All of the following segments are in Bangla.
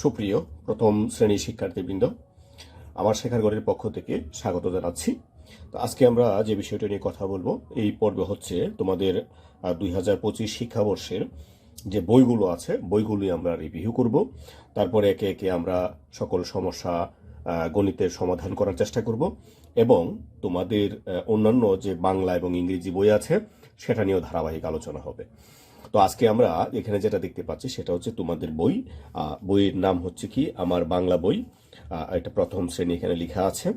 সুপ্রিয় প্রথম শ্রেণির শিক্ষার্থীবৃন্দ, আমার শেখারগড়ের পক্ষ থেকে স্বাগত জানাচ্ছি। তো আজকে আমরা যে বিষয়টা নিয়ে কথা বলব, এই পর্বে হচ্ছে তোমাদের দুই হাজার পঁচিশ শিক্ষাবর্ষের যে বইগুলো আছে, বইগুলি আমরা রিভিউ করব। তারপরে একে একে আমরা সকল সমস্যা গণিতের সমাধান করার চেষ্টা করব এবং তোমাদের অন্যান্য যে বাংলা এবং ইংরেজি বই আছে, সেটা নিয়েও ধারাবাহিক আলোচনা হবে। তো আজকে আমরা এখানে যেটা দেখতে পাচ্ছি সেটা হচ্ছে তোমাদের বই। বইয়ের নাম হচ্ছে কি? আমার বাংলা বই। এটা প্রথম শ্রেণি এখানে লেখা আছে।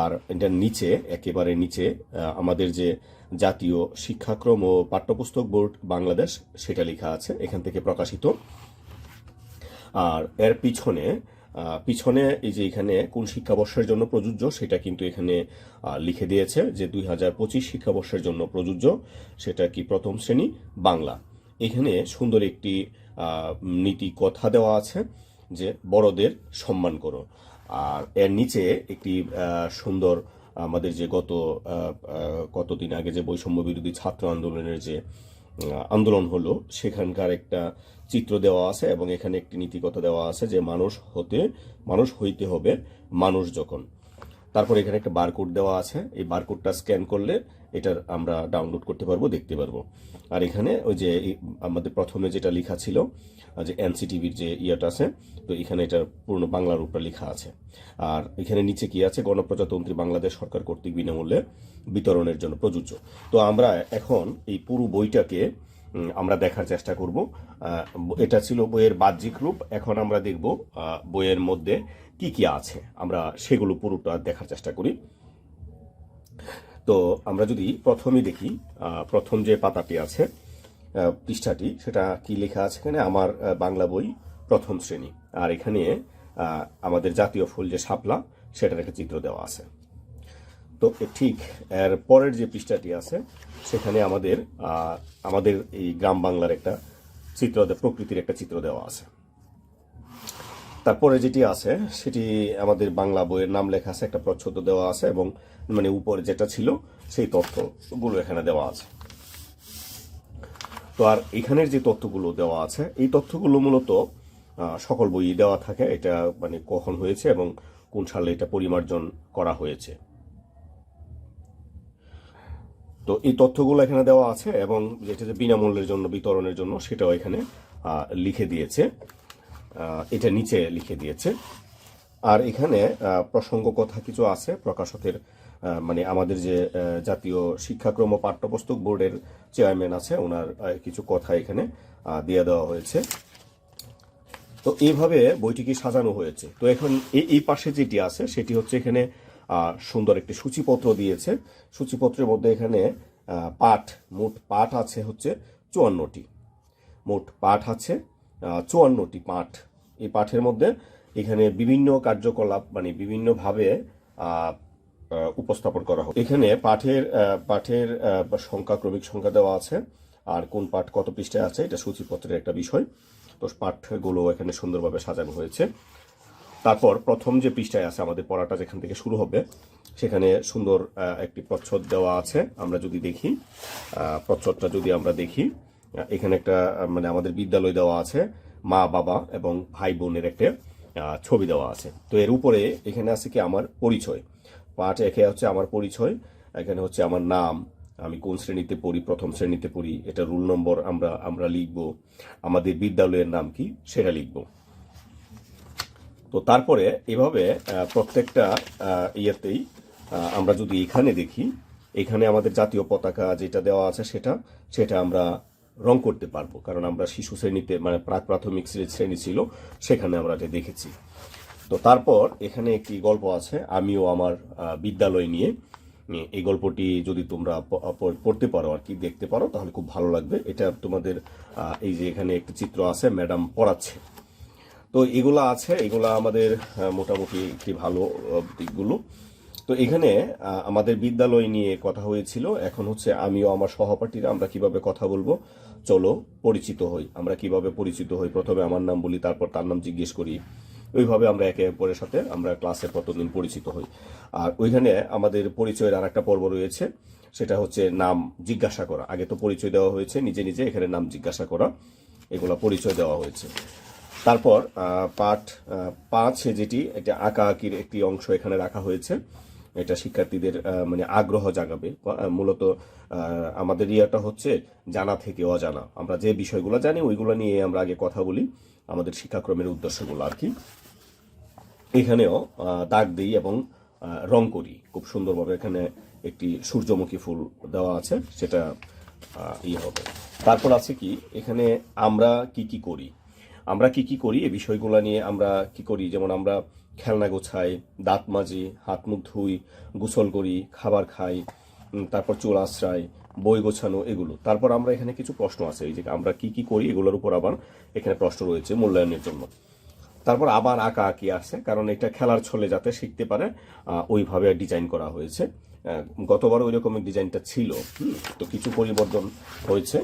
আর এটার নিচে, একেবারে নিচে আমাদের যে জাতীয় শিক্ষাক্রম ও পাঠ্যপুস্তক বোর্ড বাংলাদেশ, সেটা লেখা আছে, এখান থেকে প্রকাশিত। আর এর পিছনে পিছনে এই যে এখানে কোন শিক্ষাবর্ষের জন্য প্রযোজ্য, সেটা কিন্তু এখানে লিখে দিয়েছে যে দুই হাজার পঁচিশ শিক্ষাবর্ষের জন্য প্রযোজ্য, সেটা কি প্রথম শ্রেণি? বাংলা। এখানে সুন্দর একটি নীতি কথা দেওয়া আছে যে বড়দের সম্মান করো। আর এর নিচে একটি সুন্দর আমাদের যে গত কতদিন আগে যে বৈষম্য বিরোধী ছাত্র আন্দোলনের যে আন্দোলন হলো, সেখানকার একটা চিত্র দেওয়া আছে এবং এখানে একটি নীতিকথা দেওয়া আছে যে মানুষ হতে, মানুষ হইতে হবে মানুষ যখন। তারপর এখানে একটা বারকোড দেওয়া আছে। এই বারকোডটা স্ক্যান করলে এটার আমরা ডাউনলোড করতে পারব, দেখতে পারব। আর এখানে ওই যে আমাদের প্রথমে যেটা লেখা ছিল যে এনসিটিভির যে ইয়েটা আছে, তো এখানে এটার পূর্ণ বাংলার উপরে লেখা আছে। আর এখানে নিচে কি আছে? গণপ্রজাতন্ত্রী বাংলাদেশ সরকার কর্তৃক বিনামূল্যে বিতরণের জন্য প্রযোজ্য। তো আমরা এখন এই পুরো বইটাকে আমরা দেখার চেষ্টা করব। এটা ছিল বইয়ের বাহ্যিক রূপ। এখন আমরা দেখব বইয়ের মধ্যে কি কি আছে? আমরা সেগুলো পুরোটা দেখার চেষ্টা করি। তো আমরা যদি প্রথমে দেখি প্রথম যে পাতাটি আছে পৃষ্ঠাটি, সেটা কি লেখা আছে এখানে? আমার বাংলা বই প্রথম শ্রেণি। আর এখানে আমাদের জাতীয় ফুল যে শাপলা, সেটার একটা চিত্র দেওয়া আছে। তো ঠিক এর পরের যে পৃষ্ঠাটি আছে, সেখানে আমাদের আমাদের এই গ্রাম বাংলার একটা চিত্র, প্রকৃতির একটা চিত্র দেওয়া আছে। তারপরে যেটি আছে, সেটি আমাদের বাংলা বইয়ের নাম লেখা আছে, একটা প্রচ্ছদ দেওয়া আছে এবং মানে উপরে যেটা ছিল, সেই তথ্যগুলো এখানে দেওয়া আছে। তো আর এখানের যে তথ্যগুলো দেওয়া আছে, এই তথ্যগুলো মূলত সকল বই দেওয়া থাকে, এটা মানে কখন হয়েছে এবং কোন সালে এটা পরিমার্জন করা হয়েছে। তো এই তথ্যগুলো এখানে দেওয়া আছে এবং যেটা যে বিনামূল্যের জন্য, বিতরণের জন্য, সেটাও এখানে লিখে দিয়েছে। এটা নিচে লিখে দিয়েছে। আর এখানে প্রসঙ্গ কথা কিছু আছে, প্রকাশকের মানে আমাদের যে জাতীয় শিক্ষাক্রম পাঠ্যপুস্তক বোর্ডের চেয়ারম্যান আছে, ওনার কিছু কথা এখানে দিয়ে দেওয়া হয়েছে। তো এইভাবে বইটিকে সাজানো হয়েছে? তো এখন এই পাশে যেটি আছে, সেটি হচ্ছে এখানে সুন্দর একটি সূচিপত্র দিয়েছে। সূচিপত্রের মধ্যে এখানে পাঠ, মোট পাঠ আছে হচ্ছে চুয়ান্নটি। মোট পাঠ আছে চুয়ান্নটি পাঠ। এই পাঠের মধ্যে এখানে বিভিন্ন কার্যকলাপ মানে বিভিন্নভাবে উপস্থাপন করা হবে এখানে পাঠের পাঠের সংখ্যা, ক্রমিক সংখ্যা দেওয়া আছে। আর কোন পাঠ কত পৃষ্ঠায় আছে, এটা সূচিপত্রের একটা বিষয়। তো পাঠগুলো এখানে সুন্দরভাবে সাজানো হয়েছে। তারপর প্রথম যে পৃষ্ঠায় আছে, আমাদের পড়াটা যেখান থেকে শুরু হবে, সেখানে সুন্দর একটি প্রচ্ছদ দেওয়া আছে। আমরা যদি দেখি প্রচ্ছদটা যদি আমরা দেখি এখানে একটা মানে আমাদের বিদ্যালয় দেওয়া আছে, মা, বাবা এবং ভাই বোনের একটা ছবি দেওয়া আছে। তো এর উপরে এখানে আছে কি আমার পরিচয়। পাঠ একে হচ্ছে আমার পরিচয়, এখানে হচ্ছে আমার নাম, আমি কোন শ্রেণীতে পড়ি, প্রথম শ্রেণীতে পড়ি, এটা রুল নম্বর আমরা আমরা লিখব। আমাদের বিদ্যালয়ের নাম কি, সেটা লিখব। তো তারপরে এভাবে প্রত্যেকটা ইয়েতেই আমরা যদি এখানে দেখি, এখানে আমাদের জাতীয় পতাকা যেটা দেওয়া আছে সেটা সেটা আমরা রং করতে পারব, কারণ আমরা শিশু শ্রেণীতে মানে প্রাক প্রাথমিক শ্রে- শ্রেণি ছিল, সেখানে আমরা এটা দেখেছি। তো তারপর এখানে একটি গল্প আছে, আমিও আমার বিদ্যালয় নিয়ে এই গল্পটি যদি তোমরা পড়তে পারো আর কি, দেখতে পারো, তাহলে খুব ভালো লাগবে। এটা তোমাদের এই যে এখানে একটি চিত্র আছে, ম্যাডাম পড়াচ্ছে। তো এগুলো আছে, এগুলা আমাদের মোটামুটি একটি ভালো দিকগুলো। তো এখানে আমাদের বিদ্যালয় নিয়ে কথা হয়েছিল। এখন হচ্ছে আমিও আমার সহপাঠীরা আমরা কীভাবে কথা বলব, চলো পরিচিত হই। আমরা কীভাবে পরিচিত হই? প্রথমে আমার নাম বলি, তারপর তার নাম জিজ্ঞেস করি। ওইভাবে আমরা একে অপরের সাথে আমরা ক্লাসে কতদিন পরিচিত হই। আর ওইখানে আমাদের পরিচয়ের আর একটা পর্ব রয়েছে, সেটা হচ্ছে নাম জিজ্ঞাসা করা। আগে তো পরিচয় দেওয়া হয়েছে, নিজে নিজে এখানে নাম জিজ্ঞাসা করা, এগুলো পরিচয় দেওয়া হয়েছে। তারপর পাঠ পাঁচ যেটি, এটা আঁকা আঁকির একটি অংশ এখানে রাখা হয়েছে। এটা শিক্ষার্থীদের মানে আগ্রহ জাগাবে। মূলত আমাদের ইয়াটা হচ্ছে জানা থেকে অজানা। আমরা যে বিষয়গুলো জানি ওইগুলো নিয়ে আমরা আগে কথা বলি আমাদের শিক্ষাক্রমের উদ্দেশ্যগুলো আর কি। এখানেও দাগ দিই এবং রং করি। খুব সুন্দরভাবে এখানে একটি সূর্যমুখী ফুল দেওয়া আছে সেটা আহ, ইয়ে হবে। তারপর আছে কি এখানে আমরা কি কি করি? আমরা কি কি করি? এই বিষয়গুলো নিয়ে আমরা কি করি? যেমন আমরা খেলনা গোছাই, দাঁত মাজি, হাত মুখ ধুই, গোসল করি, খাবার খাই তারপর চুল আশ্রয় বই গোছানো এগুলো। তারপর আমরা এখানে কিছু প্রশ্ন আছে, এই যে আমরা কি কি করি এগুলোর উপর আবার এখানে প্রশ্ন রয়েছে মূল্যায়নের জন্য। তারপর আবার আঁকা আঁকি আছে কারণ এটা খেলার ছলে যাতে শিখতে পারে ওইভাবে ডিজাইন করা হয়েছে। গতবার ওই রকমের ডিজাইনটা ছিল তো কিছু পরিবর্তন হয়েছে।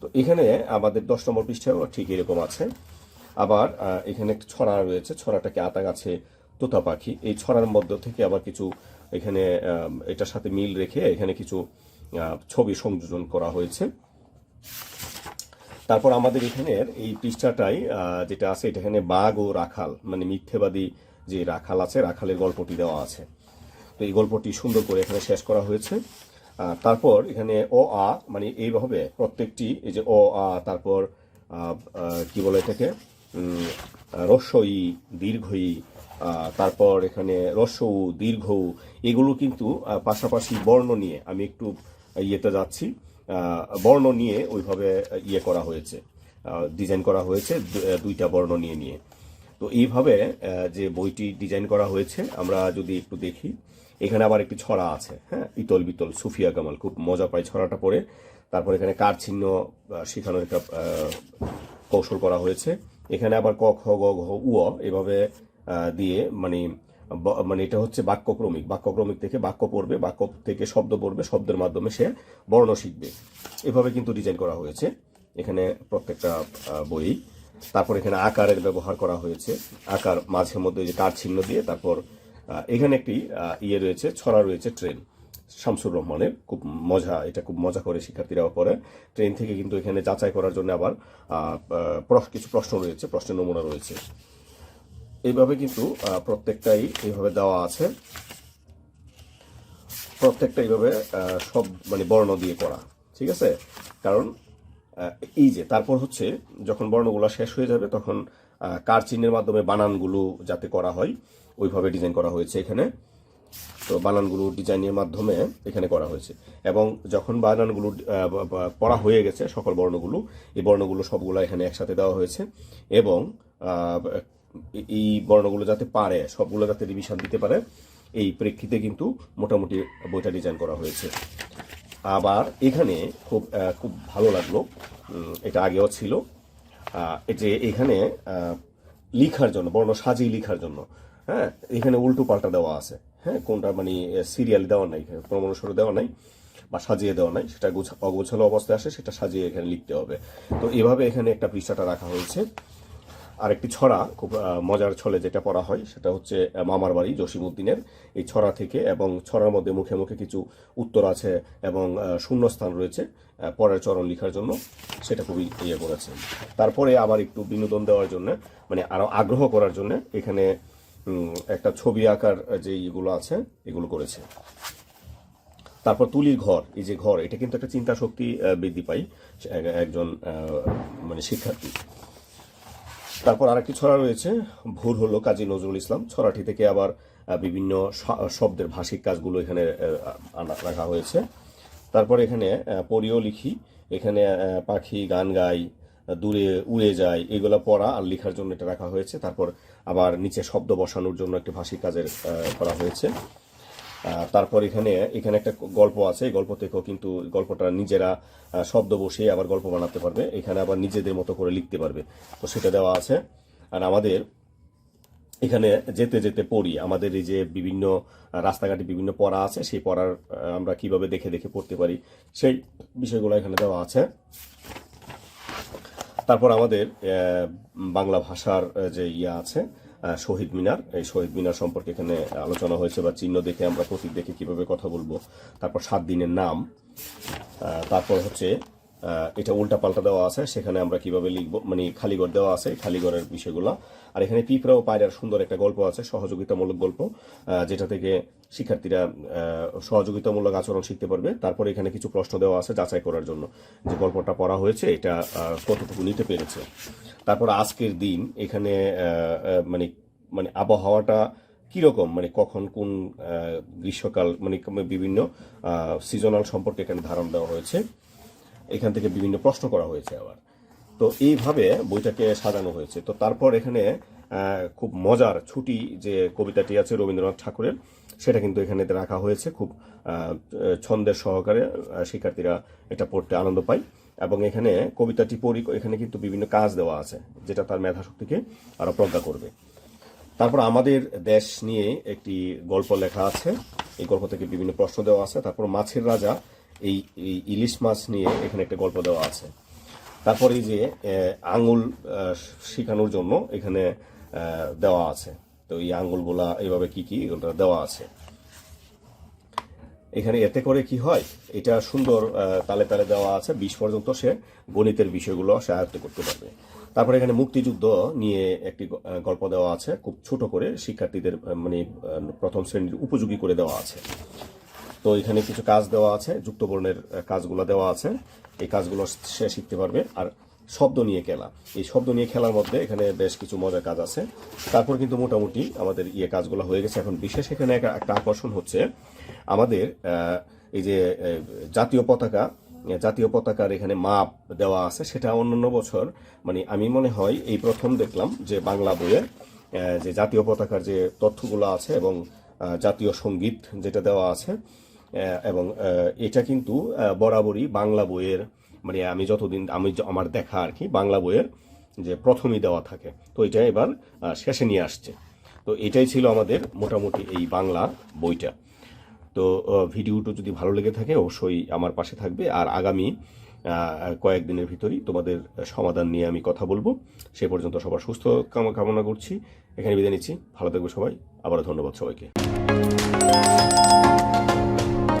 তো এখানে আমাদের দশ নম্বর পৃষ্ঠাও ঠিক এরকম আছে। আবার এখানে একটা ছড়া রয়েছে, ছড়াটাকে আতা গাছে তোতা পাখি। এই ছড়ার মধ্য থেকে আবার কিছু এখানে এটার সাথে মিল রেখে এখানে কিছু ছবি সংযোজন করা হয়েছে। তারপর আমাদের এখানের এই পৃষ্ঠাটাই যেটা আছে, এটা এখানে বাঘ ও রাখাল মানে মিথ্যেবাদী যে রাখাল আছে, রাখালের গল্পটি দেওয়া আছে। তো এই গল্পটি সুন্দর করে এখানে শেষ করা হয়েছে। তারপর এখানে ও আ মানে এইভাবে প্রত্যেকটি, এই যে ও আ, তারপর কি বলে এটাকে? রস্যই দীর্ঘই তারপর এখানে রস্য দীর্ঘ এগুলো কিন্তু পাশাপাশি বর্ণ নিয়ে আমি একটু ইয়েতে যাচ্ছি। বর্ণ নিয়ে ওইভাবে ইয়ে করা হয়েছে ডিজাইন করা হয়েছে দুইটা বর্ণ নিয়ে নিয়ে। তো এইভাবে যে বইটি ডিজাইন করা হয়েছে, আমরা যদি একটু দেখি, এখানে আবার একটি ছড়া আছে হ্যাঁ ইতল বিতল, সুফিয়া কামাল, খুব মজা পায় ছড়াটা পড়ে। তারপর এখানে কার চিহ্ন শেখানোর একটা কৌশল করা হয়েছে। এখানে আবার ক, খ, গ, ঘ, উ এভাবে দিয়ে মানে মানে এটা হচ্ছে বাক্যক্রমিক। বাক্যক্রমিক থেকে বাক্য পড়বে, বাক্য থেকে শব্দ পড়বে, শব্দের মাধ্যমে সে বর্ণ শিখবে। এভাবে কিন্তু ডিজাইন করা হয়েছে। এখানে প্রত্যেকটা বই। তারপর এখানে আকারের ব্যবহার করা হয়েছে। আকার মাঝে মধ্যে যে কার চিহ্ন দিয়ে, তারপর এখানে একটি ইয়ে রয়েছে, ছড়া রয়েছে, ট্রেন। শামসুর রহমানের খুব মজা, এটা খুব মজা করে শিক্ষার্থীরাও পরে ট্রেন থেকে কিন্তু এখানে যাচাই করার জন্য আবার কিছু প্রশ্ন রয়েছে, প্রশ্নের নমুনা রয়েছে। এইভাবে কিন্তু প্রত্যেকটাই এইভাবে দেওয়া আছে। প্রত্যেকটা এইভাবে সব মানে বর্ণ দিয়ে করা, ঠিক আছে? কারণ এই যে, তারপর হচ্ছে, যখন বর্ণগুলো শেষ হয়ে যাবে, তখন কার চিহ্নের মাধ্যমে বানানগুলো যাতে করা হয়, ওইভাবে ডিজাইন করা হয়েছে এখানে। তো বানানগুলো ডিজাইনের মাধ্যমে এখানে করা হয়েছে। এবং যখন বানানগুলো পড়া হয়ে গেছে সকল বর্ণগুলো, এই বর্ণগুলো সবগুলো এখানে একসাথে দেওয়া হয়েছে এবং এই বর্ণগুলো যাতে পারে, সবগুলো যাতে রিভিশন দিতে পারে, এই প্রেক্ষিতে কিন্তু মোটামুটি বইটা ডিজাইন করা হয়েছে। আবার এখানে খুব খুব ভালো লাগল এটা আগেও ছিল যে এখানে লিখার জন্য, বর্ণ সাজিয়ে লিখার জন্য হ্যাঁ এখানে উল্টো পাল্টা দেওয়া আছে। হ্যাঁ কোনটা মানে সিরিয়াল দেওয়া নাই ক্রমানুসারে দেওয়া নাই, বা সাজিয়ে দেওয়া নাই, সেটা গোছা- অগোছালো অবস্থায় আসে, সেটা সাজিয়ে এখানে লিখতে হবে। তো এভাবে এখানে একটা পৃষ্ঠাটা রাখা হয়েছে। আরেকটি ছড়া, খুব মজার ছলে যেটা পড়া হয়, সেটা হচ্ছে মামার বাড়ি, জসিমউদ্দিনের। এই ছড়া থেকে এবং ছড়ার মধ্যে মুখে মুখে কিছু উত্তর আছে এবং শূন্যস্থান রয়েছে পরের চরণ লেখার জন্য, সেটা খুবই ইয়ে করেছে। তারপরে আবার একটু বিনোদন দেওয়ার জন্য মানে আরও আগ্রহ করার জন্য, এখানে একটা ছবি আঁকার যে ইগুলো আছে, এগুলো করেছে। তারপর তুলির ঘর, এই যে ঘর, এটা কিন্তু একটা চিন্তা শক্তি বৃদ্ধি এক- একজন মানে শিক্ষার্থী। তারপর আরেকটি ছড়া রয়েছে ভোর হলো কাজী নজরুল ইসলাম। ছড়াটি থেকে আবার বিভিন্ন শব্দের ভাষিক কাজগুলো এখানে রাখা হয়েছে। তারপর এখানে পড়িও লিখি, এখানে পাখি গান গাই দূরে উড়ে যায়, এগুলো পড়া আর লেখার জন্য এটা রাখা হয়েছে। তারপর আবার নিচে শব্দ বসানোর জন্য একটি ভাষিক কাজের করা হয়েছে। তারপর এখানে এখানে একটা গল্প আছে, এই গল্প থেকেও কিন্তু গল্পটা নিজেরা শব্দ বসে আবার গল্প বানাতে পারবে। এখানে আবার নিজেদের মতো করে লিখতে পারবে। তো সেটা দেওয়া আছে। আর আমাদের এখানে যেতে যেতে পড়ি। আমাদের এই যে বিভিন্ন রাস্তাঘাটে বিভিন্ন পড়া আছে, সেই পড়ার আমরা কীভাবে দেখে দেখে পড়তে পারি, সেই বিষয়গুলো এখানে দেওয়া আছে। তারপর আমাদের বাংলা ভাষার যে ইয়া আছে শহীদ মিনার, এই শহীদ মিনার সম্পর্কে এখানে আলোচনা হয়েছে বা চিহ্ন দেখে আমরা প্রতীক দেখে কীভাবে কথা বলব, তারপর সাত দিনের নাম তারপর হচ্ছে এটা উল্টা পাল্টা দেওয়া আছে, সেখানে আমরা কীভাবে লিখব মানে খালিঘর দেওয়া আছে খালিঘরের বিষয়গুলো। আর এখানে পিঁপড়া ও পায়রার সুন্দর একটা গল্প আছে, সহযোগিতামূলক গল্প যেটা থেকে শিক্ষার্থীরা সহযোগিতামূলক আচরণ শিখতে পারবে। তারপরে এখানে কিছু প্রশ্ন দেওয়া আছে যাচাই করার জন্য। যে গল্পটা পড়া হয়েছে, এটা কতটুকু নিতে পেরেছে। তারপর আজকের দিন, এখানে মানে মানে আবহাওয়াটা কীরকম? মানে কখন, কোন গ্রীষ্মকাল মানে বিভিন্ন সিজনাল সম্পর্কে এখানে ধারণা দেওয়া হয়েছে। এখান থেকে বিভিন্ন প্রশ্ন করা হয়েছে আবার। তো এইভাবে বইটাকে সাজানো হয়েছে। তো তারপর এখানে খুব মজার ছুটি যে কবিতাটি আছে রবীন্দ্রনাথ ঠাকুরের, সেটা কিন্তু এখানে রাখা হয়েছে। খুব ছন্দের সহকারে শিক্ষার্থীরা এটা পড়তে আনন্দ পায়। এবং এখানে কবিতাটি পড়ি, এখানে কিন্তু বিভিন্ন কাজ দেওয়া আছে, যেটা তার মেধাশক্তিকে আরও প্রজ্ঞা করবে। তারপর আমাদের দেশ নিয়ে একটি গল্প লেখা আছে। এই গল্প থেকে বিভিন্ন প্রশ্ন দেওয়া আছে। তারপর মাছের রাজা এই ইলিশ মাছ নিয়ে এখানে একটা গল্প দেওয়া আছে। তারপর এই যে আঙুল শেখানোর জন্য এখানে দেওয়া আছে। তো এই আঙুলগুলা এইভাবে কি কি ওটা দেওয়া আছে। এখানে এতে করে কি হয়, এটা সুন্দর তালে তালে দেওয়া আছে। বিশ পর্যন্ত সে গণিতের বিষয়গুলো সে আয়ত্ত করতে পারবে। তারপরে এখানে মুক্তিযুদ্ধ নিয়ে একটি গল্প দেওয়া আছে। খুব ছোট করে শিক্ষার্থীদের মানে প্রথম শ্রেণির উপযোগী করে দেওয়া আছে। তো এখানে কিছু কাজ দেওয়া আছে যুক্তবর্ণের আহ, কাজগুলো দেওয়া আছে। এই কাজগুলো সে শিখতে পারবে। আর শব্দ নিয়ে খেলা। এই শব্দ নিয়ে খেলার মধ্যে এখানে বেশ কিছু মজার কাজ আছে। তারপর কিন্তু মোটামুটি আমাদের ইয়ে কাজগুলো হয়ে গেছে। এখন বিশেষ এখানে একটা আকর্ষণ হচ্ছে আমাদের এই যে জাতীয় পতাকা জাতীয় পতাকার এখানে মাপ দেওয়া আছে। সেটা অন্যান্য বছর মানে আমি মনে হয় এই প্রথম দেখলাম যে বাংলা বইয়ের যে জাতীয় পতাকার যে তথ্যগুলো আছে এবং জাতীয় সংগীত যেটা দেওয়া আছে এবং এটা কিন্তু বরাবরই বাংলা বইয়ের মানে আমি যতদিন, আমি আমার দেখা আর কি, বাংলা বইয়ের যে প্রথমেই দেওয়া থাকে। তো এটা এবার শেষে নিয়ে আসছে। তো এটাই ছিল আমাদের মোটামুটি এই বাংলা বইটা। তো ভিডিওটা যদি ভালো লেগে থাকে, অবশ্যই আমার পাশে থাকবে। আর আগামী কয়েকদিনের ভিতরেই তোমাদের সমাধান নিয়ে আমি কথা বলব। সে পর্যন্ত সবার সুস্থ কামনা করছি। এখানে বিদায় নিচ্ছি। ভালো থাকবে সবাই। আবারও ধন্যবাদ সবাইকে।